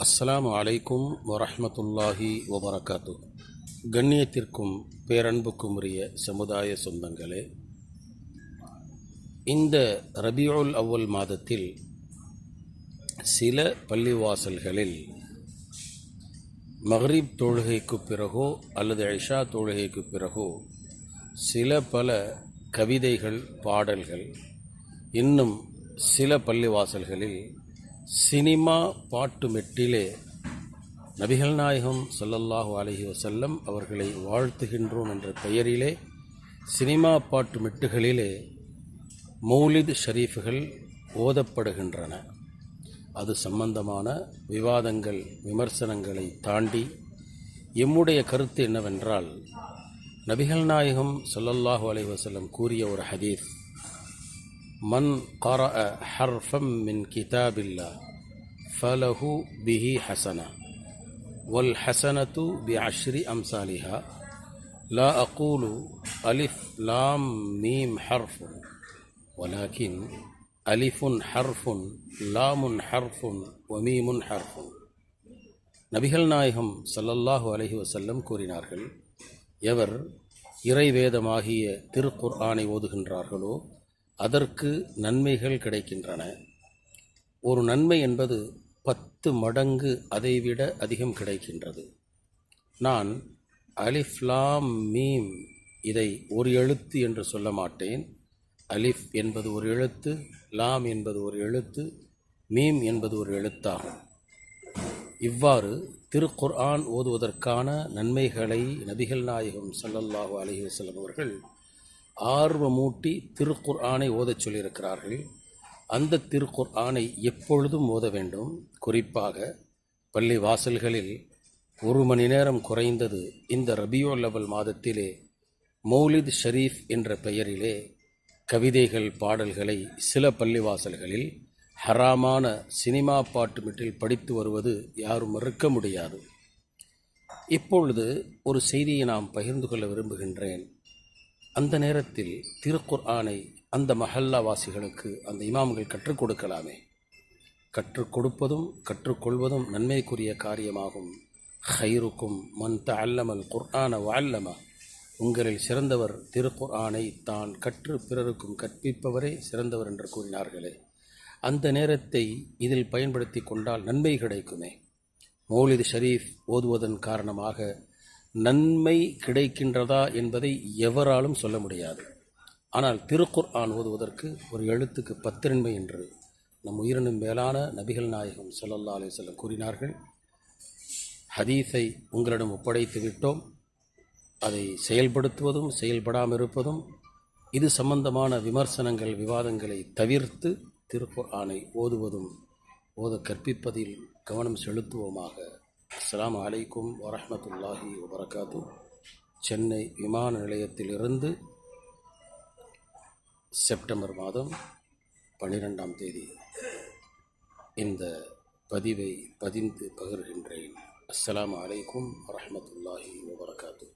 அஸ்லாம் அலைக்கும் வரஹ்மத்துல்லாஹி வபரகாத்து கண்ணியத்திற்கும் பேரன்புக்கும் உரிய சமுதாய சொந்தங்களே இந்த ரபியுல் அவ்வல் மாதத்தில் சில பள்ளிவாசல்களில் மஹ்ரீப் தொழுகைக்கு பிறகோ அல்லது ஐஷா தொழுகைக்கு பிறகோ சில பல கவிதைகள் பாடல்கள் இன்னும் சில பள்ளிவாசல்களில் சினிமா பாட்டு மெட்டிலே நபிகள் நாயகம் சல்லல்லாஹு அலஹி வசல்லம் அவர்களை வாழ்த்துகின்றோம் என்ற பெயரிலே சினிமா பாட்டு மெட்டுகளிலே மௌலித் ஷரீஃப்கள் ஓதப்படுகின்றன. அது சம்பந்தமான விவாதங்கள் விமர்சனங்களை தாண்டி எம்முடைய கருத்து என்னவென்றால் நபிகள் நாயகம் சொல்லல்லாஹு அலைவசல்லம் கூறிய ஒரு ஹதீஸ் மன் قرأ حرفا من كتاب الله فله به حسنة والحسنة بعشر أمثالها لا أقول ألف لام ميم حرف ولكن ألف حرف لام حرف وميم حرف நபிகள் நாயகம் ஸல்லல்லாஹு அலைஹி வஸல்லம் கூறினார்கள் எவர் இறைவேதமாகிய திருக்குர்ஆனை ஓதுகின்றார்களோ அதற்கு நன்மைகள் கிடைக்கின்றன. ஒரு நன்மை என்பது பத்து மடங்கு அதைவிட அதிகம் கிடைக்கின்றது. நான் அலிஃப் லாம் மீம் இதை ஒரு எழுத்து என்று சொல்ல மாட்டேன். அலிஃப் என்பது ஒரு எழுத்து லாம் என்பது ஒரு எழுத்து மீம் என்பது ஒரு எழுத்தாகும். இவ்வாறு திருக்குர்ஆன் ஓதுவதற்கான நன்மைகளை நபிகள் நாயகம் சல்லல்லாஹு அலைஹி வஸல்லம் அவர்கள் ஆர்வமூட்டி திருக்குர் ஆணை ஓதச் சொல்லியிருக்கிறார்கள். அந்த திருக்குர் ஆணை எப்பொழுதும் ஓத வேண்டும். குறிப்பாக பள்ளி வாசல்களில் ஒரு மணி நேரம் குறைந்தது இந்த ரபியோ லெவல் மாதத்திலே மௌலித் ஷரீஃப் என்ற பெயரிலே கவிதைகள் பாடல்களை சில பள்ளிவாசல்களில் ஹராமான சினிமா பாட்டு மீட்டில் படித்து வருவது யாரும் மறுக்க முடியாது. இப்பொழுது ஒரு செய்தியை நாம் பகிர்ந்து கொள்ள விரும்புகின்றேன். அந்த நேரத்தில் திருக்குர்ஆனை அந்த மஹல்லாவாசிகளுக்கு அந்த இமாம்கள் கற்றுக் கொடுக்கலாமே. கற்றுக் கொடுப்பதும் கற்றுக்கொள்வதும் நன்மைக்குரிய காரியமாகும். ஹைருக்கும் மன் அல்லமல் குர்ஆன வல்லமா உங்களில் சிறந்தவர் திருக்குர்ஆனை தான் கற்று பிறருக்கும் கற்பிப்பவரே சிறந்தவர் என்று கூறினார்களே. அந்த நேரத்தை இதில் பயன்படுத்தி கொண்டால் நன்மை கிடைக்குமே. மௌலிது ஷரீஃப் ஓதுவதன் காரணமாக நன்மை கிடைக்கின்றதா என்பதை எவராலும் சொல்ல முடியாது. ஆனால் திருக்குர் ஆன் ஓதுவதற்கு ஒரு எழுத்துக்கு பத்து என்று நம் உயிரினும் மேலான நபிகள் நாயகம் சொல்லல்லா அலி சொல்லம் கூறினார்கள். ஹதீஸை உங்களிடம் ஒப்படைத்து விட்டோம். அதை செயல்படுத்துவதும் செயல்படாமல் இருப்பதும் இது சம்பந்தமான விமர்சனங்கள் விவாதங்களை தவிர்த்து திருக்குர் ஆனை ஓதுவதும் ஓத கற்பிப்பதில் கவனம் செலுத்துவோமாக அஸ்லாம் அலைக்கும் வரஹ்மத்துல்லாஹி வபரகாத்து. சென்னை விமான நிலையத்திலிருந்து செப்டம்பர் மாதம் பன்னிரெண்டாம் தேதி இந்த பதிவை பதிந்து பகிர்கின்றேன். அஸ்லாம் அலைக்கும் வரஹ்மத்துல்லாஹி வபரகாத்து.